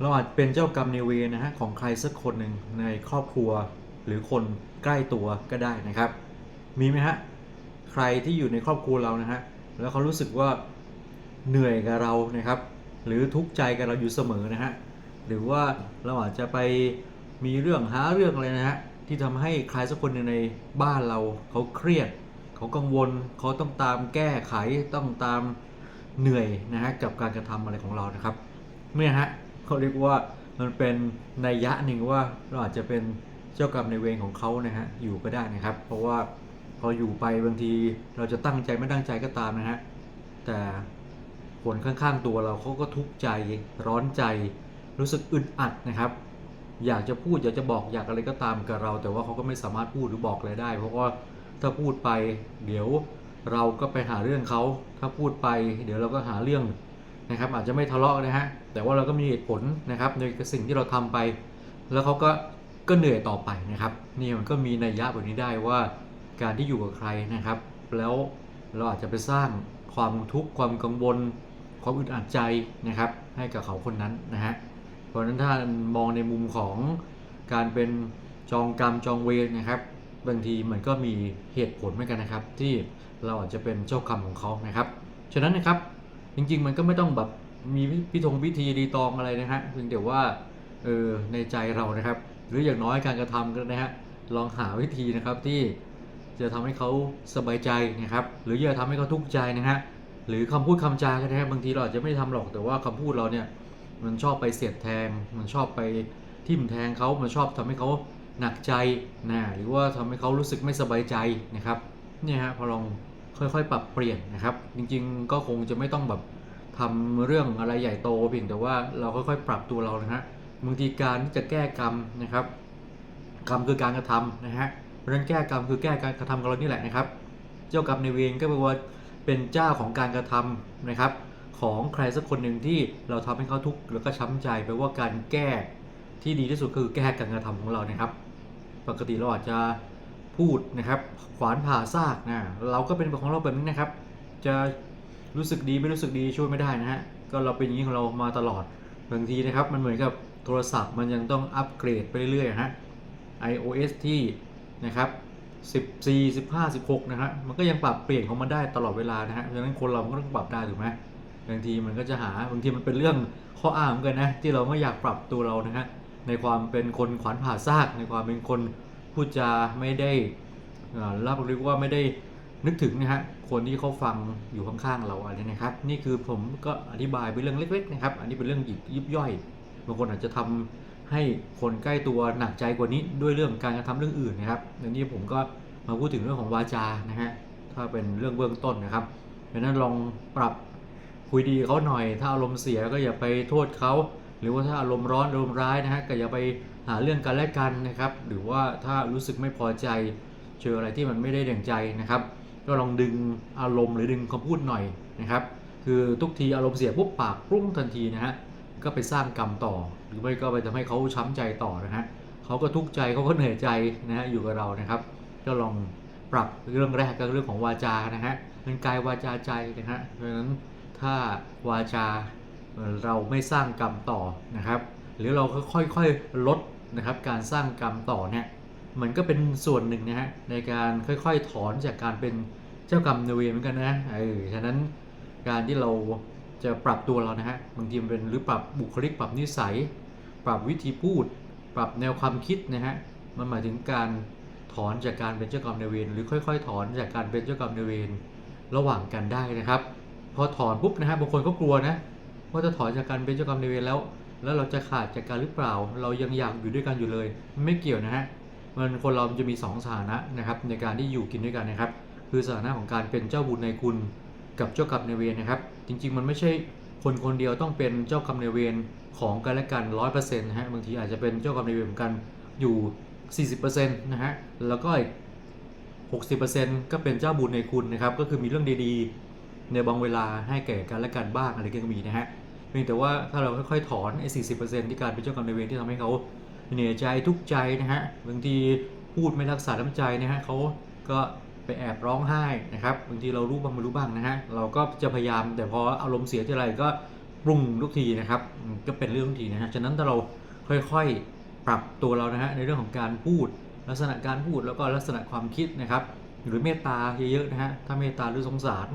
เราอาจเป็นเจ้ากรรมในายเวรนะฮะของใครสักคนหนึ่งในครอบครัวหรือคนใกล้ตัวก็ได้นะครับ มีไหมฮะใครที่อยู่ในครอบครัวเรานะฮะแล้วเขารู้สึกว่าเหนื่อยกับเรานะครับ หรือทุกข์ใจกับเราอยู่เสมอนะฮะหรือว่าเราอาจจะไปมีเรื่องหาเรื่องอะไรนะฮะที่ทำให้ใครสักคนหนึ่งในบ้านเราเขาเครียดเขากังวลเขาต้องตามแก้ไขต้องตามเหนื่อยนะฮะกับการกระทำอะไรของเรานะครับเนี่ยฮะ เขาเรียกว่ามันเป็นนัยยะหนึ่งว่าเราอาจจะเป็นเจ้ากรรมในายเวรของเขานะฮะอยู่ก็ได้นะครับ เพราะว่าพออยู่ไปบางทีเราจะตั้งใจไม่ตั้งใจก็ตามนะฮะแต่คนข้างๆตัวเราเขาก็ทุกข์ใจร้อนใจ รู้สึกอึดอัดนะครับ อยากจะพูดอยากจะบอกอยากอะไรก็ตามกับเรา แต่ว่าเขาก็ไม่สามารถพูดหรือบอกอะไรได้ เพราะว่าถ้าพูดไป เดี๋ยวเราก็ไปหาเรื่องเขาถ้าพูดไป เดี๋ยวเราก็หาเรื่อง นะครับอาจจะไม่ทะเลาะนะฮะแต่ว่าเราก็มีเหตุผลนะครับในสิ่งที่เราทำไป แล้วเขาก็ก็เหนื่อยต่อไปนะครับนี่มันก็มีนัยยะแบบนี้ได้ว่าการที่อยู่กับใครนะครับ แล้วเราอาจจะไปสร้างความทุกข์ความกังวล ความอึดอัดใจนะครับ ให้กับเขาคนนั้นนะฮะเพราะฉะนั้นถ้ามองในมุมของการเป็นจองกรรมจองเวรนะครับบางทีมันก็มีเหตุผลเหมือนกันนะครับ ที่เราอาจจะเป็นเจ้ากรรมของเขานะครับ ฉะนั้นนะครับ จริง ๆ มันก็ไม่ต้องแบบมีพิธงพิธีรีตองอะไรนะฮะเพียงแต่ว่าเออในใจเรานะครับ หรืออย่างน้อยการกระทำก็นะฮะลองหาวิธีนะครับที่จะทำให้เขาสบายใจนะครับ หรืออย่าทำให้เขาทุกข์ใจนะฮะหรือคำพูดคำจากันนะฮะบางทีเราอาจจะไม่ได้ทำหรอกแต่ว่าคำพูดเราเนี่ยมันชอบไปเสียดแทง มันชอบไปทิ่มแทงเขามันชอบทำให้เขาหนักใจนะหรือว่าทำให้เขารู้สึกไม่สบายใจนะครับเนี่ยฮะพอลอง ค่อยๆ ปรับเปลี่ยนนะครับ จริงๆ ก็คงจะไม่ต้องแบบทำเรื่องอะไรใหญ่โตเพียงแต่ว่าเราค่อยๆ ปรับตัวเรานะฮะบางทีการที่จะแก้กรรมนะครับ กรรมคือการกระทำนะฮะเพราะฉะนั้นแก้กรรมคือแก้การกระทำของเรานี่แหละนะครับ เจ้ากรรมในายเวรก็แปลว่าเป็นเจ้าของการกระทำนะครับ ของใครสักคนหนึ่งที่เราทำให้เขาทุกข์แล้วก็ช้ำใจแปลว่าการแก้ที่ดีที่สุดคือแก้การกระทำของเรานะครับ ปกติเราอาจจะ พูดนะครับขวานผ่าซากนะเราก็เป็นของเราแบบนี้นะครับ จะรู้สึกดีไม่รู้สึกดีช่วยไม่ได้นะฮะก็เราเป็นอย่างนี้ของเรามาตลอดบางทีนะครับ มันเหมือนกับโทรศัพท์มันยังต้องอัปเกรดไปเรื่อยๆฮะ iOS ที่นะครับ14 15 16นะฮะมันก็ยังปรับเปลี่ยนของมันได้ตลอดเวลานะฮะเพราะฉะนั้นคนเรามันก็ต้องปรับได้ถูกไหมบางทีมันก็จะหาบางทีมันเป็นเรื่องข้ออ้างเหมือนกันนะที่เราไม่อยากปรับตัวเรานะฮะในความเป็นคนขวัญผ่าซากในความเป็นคน พูดจาไม่ได้เอ่อรับรียกว่าไม่ได้นึกถึงนะฮะคนที่เขาฟังอยู่ข้างๆเราอะไรนะครับ นี่คือผมก็อธิบายเป็นเรื่องเล็ก ๆ นะครับ อันนี้เป็นเรื่องยิบยิบย่อยบางคนอาจจะทำให้คนใกล้ตัวหนักใจกว่านี้ด้วยเรื่องการกระทำเรื่องอื่นนะครับในนี้ผมก็มาพูดถึงเรื่องของวาจานะฮะถ้าเป็นเรื่องเบื้องต้นนะครับดังนั้นลองปรับคุยดีเขาหน่อย ถ้าอารมณ์เสียก็อย่าไปโทษเขา หรือว่าถ้าอารมณ์ร้อนอารมณ์ร้ายนะฮะก็อย่าไปหาเรื่องกันและกันนะครับ หรือว่าถ้ารู้สึกไม่พอใจเจออะไรที่มันไม่ได้ดังใจนะครับ ก็ลองดึงอารมณ์หรือดึงคำพูดหน่อยนะครับ คือทุกทีอารมณ์เสียปุ๊บปากรุ้งทันทีนะฮะก็ไปสร้างกรรมต่อ หรือไม่ก็ไปทำให้เขาช้ำใจต่อนะฮะเขาก็ทุกข์ใจเขาก็เหนื่อยใจนะฮะอยู่กับเรานะครับ ก็ลองปรับเรื่องแรกก็เรื่องของวาจานะฮะเป็นกายวาจาใจนะฮะเพราะฉะนั้นถ้าวาจา เราไม่สร้างกรรมต่อนะครับ หรือเราก็ค่อยๆลดนะครับการสร้างกรรมต่อเนี่ยมันก็เป็นส่วนหนึ่งนะฮะในการค่อยๆถอนจากการเป็นเจ้ากรรมนายเวรเหมือนกันนะเออฉะนั้นการที่เราจะปรับตัวเรานะฮะบางทีมันเป็นหรือปรับบุคลิกปรับนิสัย ปรับวิธีพูด ปรับแนวความคิดนะฮะมันหมายถึงการถอนจากการเป็นเจ้ากรรมนายเวรหรือค่อย ๆ ถอนจากการเป็นเจ้ากรรมนายเวรระหว่างกันได้นะครับ พอถอนปุ๊บนะฮะบางคนก็กลัวนะ ว่าจะถอนจากการเป็นเจ้ากรรมนายเวรแล้ว แล้วเราจะขาดจากการหรือเปล่า เรายังอยากอยู่ด้วยกันอยู่เลย ไม่เกี่ยวนะฮะมันคนเราจะมีสองสถานะนะครับในการที่อยู่กินด้วยกันนะครับ คือสถานะของการเป็นเจ้าบุญในคุณกับเจ้ากรรมนายเวรนะครับ จริง ๆ มันไม่ใช่คนคนเดียวต้องเป็นเจ้ากรรมนายเวรของกันและกันร้อยเปอร์เซ็นต์นะฮะบางทีอาจจะเป็นเจ้ากรรมนายเวรเหมือนกันอยู่ 40%นะฮะแล้วก็อีก60%ก็เป็นเจ้าบุญในคุณนะครับก็คือมีเรื่องดีๆ ในบางเวลาให้แก่กันและกันบ้างอะไรก็มีนะฮะเพียงแต่ว่าถ้าเราค่อยๆถอนไอ้สี่สิบเปอร์เซ็นต์ที่การเป็นเจ้ากรรมนายเวรที่ทำให้เขาเหนื่อยใจทุกข์ใจนะฮะบางทีพูดไม่รักษาน้ำใจนะฮะเขาก็ไปแอบร้องไห้นะครับบางทีเรารู้บ้างไม่รู้บ้างนะฮะเราก็จะพยายามแต่พออารมณ์เสียที่ไรก็ปรุงทุกทีนะครับก็เป็นเรื่องทุกทีนะฮะฉะนั้นถ้าเราค่อยๆปรับตัวเรานะฮะในเรื่องของการพูดลักษณะการพูดแล้วก็ลักษณะความคิดนะครับ หรือเมตตาเยอะๆนะฮะถ้าเมตตาหรือสงสาร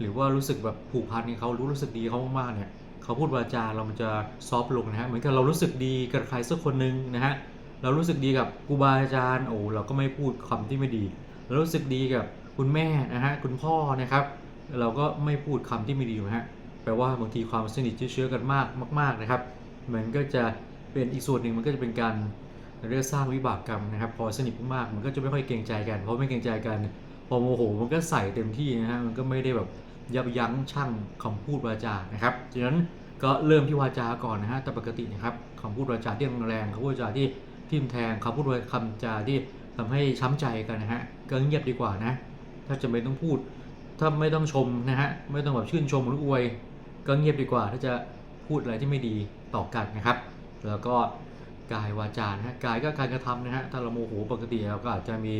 หรือว่ารู้สึกแบบผูกพันกับเขารู้รู้สึกดีเขามากๆเนี่ยเขาพูดวาจาเรามันจะซอฟลงนะฮะเหมือนกับเรารู้สึกดีกับใครสักคนหนึ่งนะฮะเรารู้สึกดีกับครูบาอาจารย์โอ้เราก็ไม่พูดคำที่ไม่ดี เรารู้สึกดีกับคุณแม่นะฮะคุณพ่อนะครับ เราก็ไม่พูดคำที่ไม่ดีนะฮะแปลว่าบางทีความสนิทเชื้อกันมากมาก ๆนะครับมันก็จะเป็นอีกส่วนหนึ่งมันก็จะเป็นการเรียกสร้างวิบากกรรมนะครับ พอสนิทมากๆมันก็จะไม่ค่อยเกรงใจกันเพราะไม่เกรงใจกัน พอโมโหมันก็ใส่เต็มที่นะฮะมันก็ไม่ได้แบบ ยับยั้งชั่งคำพูดวาจานะครับฉะนั้นก็เริ่มที่วาจาก่อนนะฮะแต่ปกตินะครับคำพูดวาจาที่แรงคำพูดวาจาที่ทิ่มแทงคำพูดวาคำจาที่ทำให้ช้ำใจกันนะฮะก็เงียบดีกว่านะ ถ้าจะไม่ต้องพูด ถ้าไม่ต้องชมนะฮะไม่ต้องแบบชื่นชมหรืออวย ก็เงียบดีกว่า ถ้าจะพูดอะไรที่ไม่ดีต่อกันนะครับ แล้วก็กายวาจานะฮะกายก็การกระทำนะฮะถ้าเราโมโหปกติเราก็อาจจะมี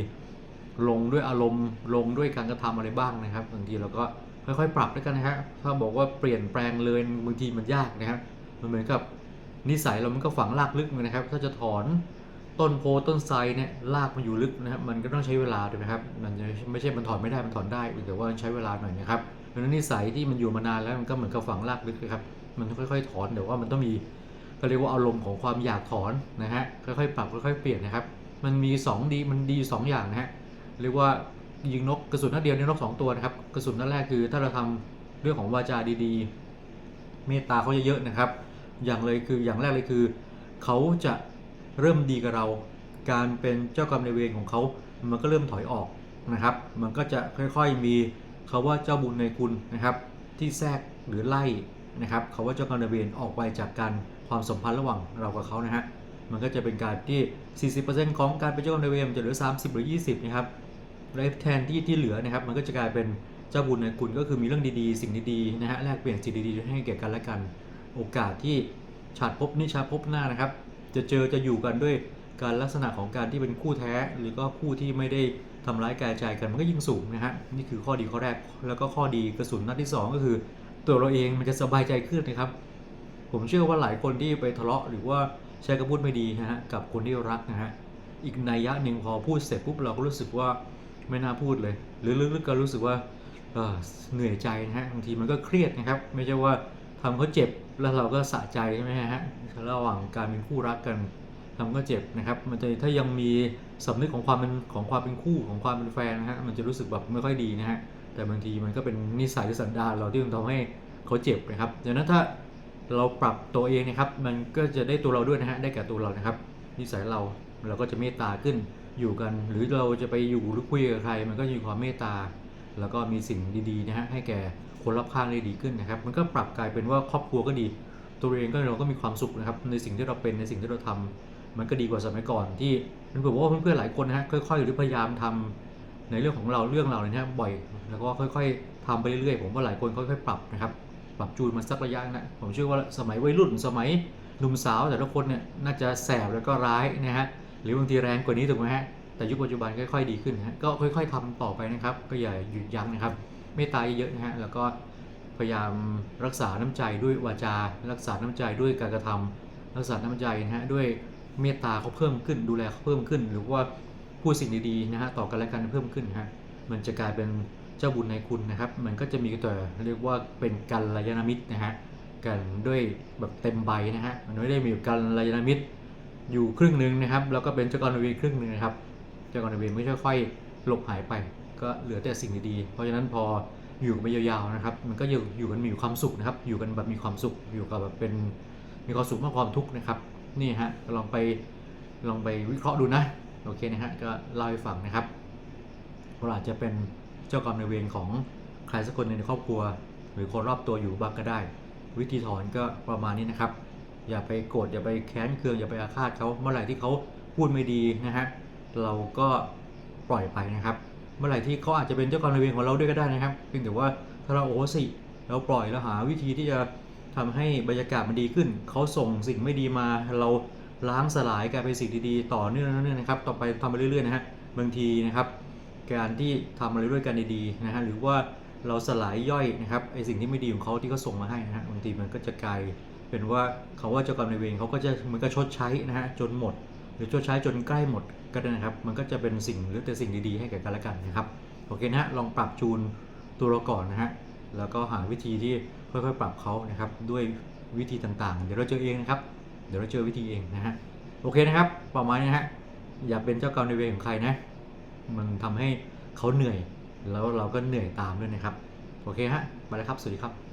ลงด้วยอารมณ์ลงด้วยการกระทำอะไรบ้างนะครับบางทีเราก็ ค่อยๆ ปรับด้วยกันนะฮะถ้าบอกว่าเปลี่ยนแปลงเลยบางทีมันยากนะครับมันเหมือนกับนิสัยเรามันก็ฝังรากลึกเหมือนนะครับ ถ้าจะถอนต้นโพต้นไทรเนี่ยรากมันอยู่ลึกนะครับมันก็ต้องใช้เวลาถูกไหมครับ มันจะไม่ใช่มันถอนไม่ได้มันถอนได้แต่ว่าใช้เวลาหน่อยนะครับดังนั้นนิสัยที่มันอยู่มานานแล้วมันก็เหมือนกับฝังรากลึกนะครับมันค่อยๆ ถอนแต่ว่ามันต้องมีก็เรียกว่าอารมณ์ของความอยากถอนนะฮะค่อยๆปรับค่อยๆเปลี่ยนนะครับ มันมี 2 ดีมันดีอยู่สองอย่างนะฮะเรียกว่า ยิงนกกระสุนนัดเดียวในนกสองตัวนะครับกระสุนนัดแรกคือถ้าเราทำเรื่องของวาจาดีๆ เมตตาเขาเยอะๆนะครับ อย่างเลยคืออย่างแรกเลยคือ เขาจะเริ่มดีกับเรา การเป็นเจ้ากรรมในเวรของเขา มันก็เริ่มถอยออกนะครับ มันก็จะค่อยๆมีคาว่าเจ้าบุญในคุณนะครับ ที่แทรกหรือไล่นะครับเขาว่าเจ้ากรรมในเวรออกไปจากการความสัมพันธ์ระหว่างเรากับเขานะฮะมันก็จะเป็นการที่ 40%ของการเป็นเจ้ากรรมนายเวรมันจะเหลือ 30 หรือ 20 นะครับ และแทนที่ที่เหลือนะครับ มันก็จะกลายเป็นเจ้าบุญในคุณก็คือมีเรื่องดีๆ สิ่งดีๆนะฮะแลกเปลี่ยนสิ่งดีๆให้แก่กันและกัน โอกาสที่ฉาดพบนิชาพบหน้านะครับ จะเจอจะอยู่กันด้วยการลักษณะของการที่เป็นคู่แท้ หรือก็คู่ที่ไม่ได้ทำร้ายกายใจกันมันก็ยิ่งสูงนะฮะนี่คือข้อดีข้อแรกแล้วก็ข้อดีกระสุนนัดที่สองก็คือ ตัวเราเองมันจะสบายใจขึ้นนะครับ ผมเชื่อว่าหลายคนที่ไปทะเลาะหรือว่าใช้คำพูดไม่ดีนะฮะกับคนที่รักนะฮะอีกนัยยะหนึ่งพอพูดเสร็จปุ๊บเราก็รู้สึกว่า ไม่น่าพูดเลย หรือลึกๆก็รู้สึกว่าเหนื่อยใจนะฮะบางทีมันก็เครียดนะครับ ไม่ใช่ว่าทำเขาเจ็บแล้วเราก็สะใจใช่ไหมฮะระหว่างการเป็นคู่รักกันทำก็เจ็บนะครับ มันจะถ้ายังมีสำนึกของความเป็นของความเป็นคู่ของความเป็นแฟนนะฮะมันจะรู้สึกแบบไม่ค่อยดีนะฮะแต่บางทีมันก็เป็นนิสัยสันดานเราที่มันทำให้เขาเจ็บนะครับดังนั้นถ้าเราปรับตัวเองนะครับ มันก็จะได้ตัวเราด้วยนะฮะได้แก่ตัวเรานะครับ นิสัยเราเราก็จะเมตตาขึ้น อยู่กัน หรือเราจะไปอยู่หรือคุยกับใคร มันก็มีความเมตตา แล้วก็มีสิ่งดีๆนะฮะให้แก่คนรอบข้างได้ดีขึ้นนะครับ มันก็ปรับกลายเป็นว่าครอบครัวก็ดี ตัวเองก็เราก็มีความสุขนะครับในสิ่งที่เราเป็นในสิ่งที่เราทำมันก็ดีกว่าสมัยก่อนที่มันผมว่าเพื่อนๆหลายคนนะฮะค่อยๆ หรือพยายามทำในเรื่องของเราเรื่องเราเนี่ยบ่อย แล้วก็ค่อยๆทำไปเรื่อยๆผมว่าหลายคนค่อยๆ ปรับนะครับปรับจูนมาสักระยะนะผมเชื่อว่าสมัยวัยรุ่นสมัยหนุ่มสาวแต่ละคนเนี่ยน่าจะแสบแล้วก็ร้ายนะฮะ หรือบางทีแรงกว่านี้ถูกไหมฮะแต่ยุคปัจจุบันค่อยๆดีขึ้นฮะก็ค่อยๆทำต่อไปนะครับ ก็อย่าหยุดยั้งนะครับเมตตาเยอะๆนะฮะแล้วก็พยายามรักษาน้ำใจด้วยวาจา รักษาน้ำใจด้วยการกระทำรักษาน้ำใจนะฮะด้วยเมตตาเขาเพิ่มขึ้น ดูแลเขาเพิ่มขึ้น หรือว่าพูดสิ่งดีๆนะฮะต่อกันและกันเพิ่มขึ้นนะฮะมันจะกลายเป็นเจ้าบุญในคุณนะครับ มันก็จะมีแต่เรียกว่าเป็นกัลยาณมิตรนะฮะกันด้วยแบบเต็มใบนะฮะมันไม่ได้มีกัลยาณมิตร อยู่ครึ่งหนึ่งนะครับ แล้วก็เป็นเจ้ากรนายเวรครึ่งหนึ่งนะครับ เจ้ากรนายเวรไม่ค่อยๆหลบหายไป ก็เหลือแต่สิ่งดีๆ เพราะฉะนั้นพออยู่กันไปยาวๆนะครับ มันก็อยู่อยู่กันมีความสุขนะครับ อยู่กันแบบมีความสุข อยู่กับแบบเป็นมีความสุขมากความทุกข์นะครับ นี่ฮะลองไปลองไปวิเคราะห์ดูนะ โอเคนะฮะ ก็เล่าให้ฟังนะครับเราอาจจะเป็นเจ้ากรรมนายเวรของใครสักคนในครอบครัว หรือคนรอบตัวอยู่บ้างก็ได้ วิธีถอนก็ประมาณนี้นะครับ อย่าไปโกรธอย่าไปแค้นเคืองอย่าไปอาฆาตเขาเมื่อไหร่ที่เขาพูดไม่ดีนะฮะเราก็ปล่อยไปนะครับ เมื่อไหร่ที่เขาอาจจะเป็นเจ้ากรรมนายเวรของเราด้วยก็ได้นะครับ เพียงแต่ว่าถ้าเราโอสิเราปล่อยแล้วหาวิธีที่จะทำให้บรรยากาศมันดีขึ้น เขาส่งสิ่งไม่ดีมาเราล้างสลายกลายเป็นสิ่งดีๆ ต่อเนื่องๆนะครับ ต่อไปทำไปเรื่อยๆนะฮะบางทีนะครับการที่ทำอะไรด้วยกันดีๆนะฮะหรือว่าเราสลายย่อยนะครับไอสิ่งที่ไม่ดีของเขาที่เขาส่งมาให้นะฮะบางทีมันก็จะกลาย เป็นว่าเขาว่าเจ้ากรรมนายเวรเขาก็จะเหมันก็ชดใช้นะฮะจนหมด หรือชดใช้จนใกล้หมดก็ได้นะครับ มันก็จะเป็นสิ่งหรือแต่สิ่งดีๆให้แก่กันและกันนะครับโอเคนะฮะลองปรับจูนตัวเราก่อนนะฮะแล้วก็หาวิธีที่ค่อยๆ ปรับเขานะครับด้วยวิธีต่างๆ เดี๋ยวเราเจอเองนะครับ เดี๋ยวเราเจอวิธีเองนะฮะโอเคนะครับประมาณนี้นะฮะอย่าเป็นเจ้ากรรมนายเวรของใครนะ มันทำให้เขาเหนื่อย แล้วเราก็เหนื่อยตามด้วยนะครับ โอเคฮะไปแล้วครับ สวัสดีครับ